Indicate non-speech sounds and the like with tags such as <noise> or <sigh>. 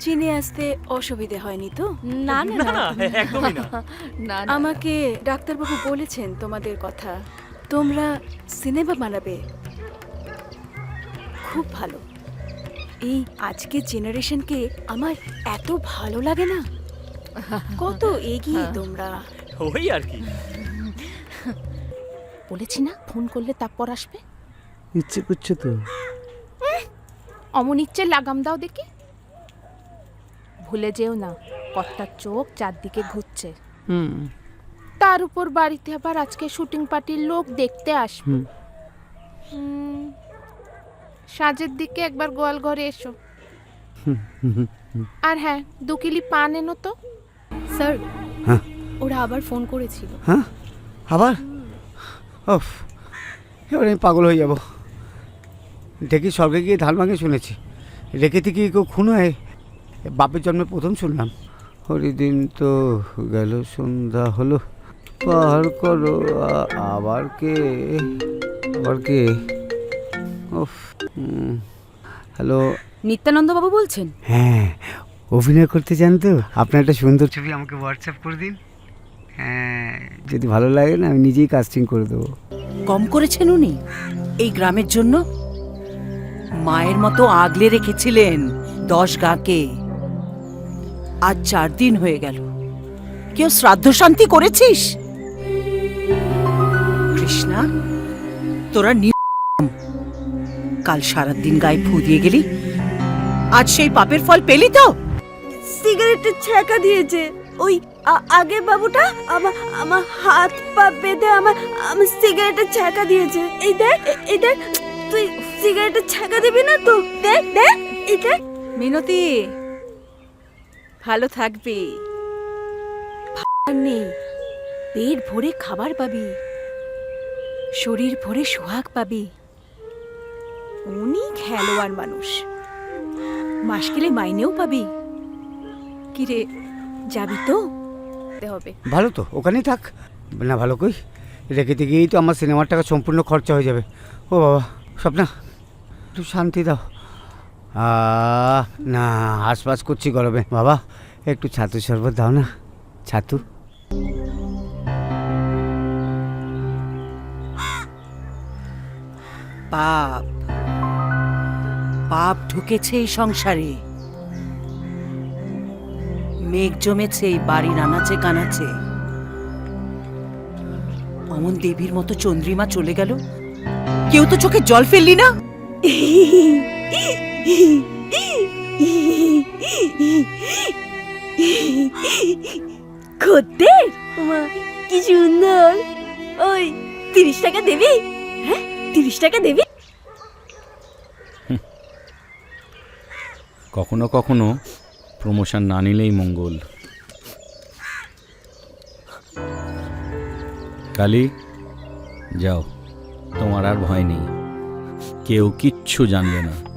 চীনে আসতে অসুবিধে হয়নি তো? না না না। না একদমই না। <laughs> না না। আমাকে ডাক্তারবাবু বলেছেন তোমাদের কথা। তোমরা সিনেমা বানাবে। খুব ভালো। এই আজকের জেনারেশনকে আমার এত ভালো লাগে না? কত এগিয়ে তোমরা। ওই আর কি। বলেছি না ফোন করলে তারপর আসবে। ইচ্ছে করছে তো। অমন ইচ্ছে লাগাম দাও দেখি। ভুলে যেও না কর্তার চোখ চারদিকে ঘুরছে। হুম। তার উপর বাড়িতে আবার আজকে শুটিং পার্টির লোক দেখতে আসবে। হুম। হুম, সাঁঝের দিকে একবার গোয়াল ঘরে এসো। আর হ্যাঁ দু কিলি পান এনো তো। স্যার হ্যাঁ। ওরা আবার ফোন করেছিল। হ্যাঁ? আবার? ওফ এবার আমি পাগল হয়ে যাব। দেখি স্বর্গে গিয়ে ধান ভাঙে শুনেছি। রেখে থেকে কেউ খুন হয়? বাপের জন্মে প্রথম শুনলাম। হরিদিন তো গেল সন্ধ্যা হলো। পার করো আবার কে? আবার কে? ওফ হ্যালো। নিত্যানন্দ বাবু বলছেন? হ্যাঁ অভিনয় করতে চান তো? আপনার একটা সুন্দর ছবি আমাকে হোয়াটসঅ্যাপ করে দিন। হ্যাঁ যদি ভালো লাগে না আমি নিজেই কাস্টিং করে দেবো। কম করেছেন উনি? এই গ্রামের জন্য? মায়ের মতো আগলে রেখেছিলেন দশ গাকে। আজ চার দিন হয়ে গেল। কেউ শ্রাদ্ধ শান্তি করেছিস? কৃষ্ণা তোরা নি কাল সারাদিন গায়ে ফু দিয়ে গেলি। আজ সেই পাপের ফল পেলি তো? সিগারেটের ছ্যাঁকা দিয়েছে। ওই আগে বাবুটা আমার আমার হাত পা বেঁধে আমার আমার সিগারেটের ছ্যাঁকা দিয়েছে। এই দেখ এই দেখ তুই সিগারেটের ছ্যাঁকা দিবি না তো? দেখ দেখ এই দেখ। মিনতি ভালো থাকবি। নেই। পেট ভরে খাবার পাবি। শরীর ভরে সোহাগ পাবি। উনি খেলোয়াড় মানুষ। মাস গেলে মাইনেও পাবি। কিরে যাবি তো? হবে। ভালো তো ওখানেই থাক। না ভালো কই। রেখেতে গিয়েই তো আমার সিনেমার টাকা সম্পূর্ণ খরচা হয়ে যাবে। ও বাবা স্বপ্না একটু শান্তি দাও। না, আশপাশ করছি গরমে। বাবা, একটু ছাতু শরবত দাও না। ছাতু। পাপ। পাপ ঢুকেছে এই সংসারে। মেঘ জমেছে এই বাড়ির আনাচে কানাচে। অমন দেবীর মতো চন্দ্রিমা চলে গেল। কেউ তো চোখে জল ফেললি না? <laughs> করতে মা কি সুন্দর। ওই, তিরিশ টাকা দেবি? হ্যাঁ তিরিশ টাকা দেবি? কখনো কখনো প্রমোশন না নিলেই মঙ্গল। কালি, যাও, তোমার আর ভয় নেই। কেউ কিচ্ছু জানবে না।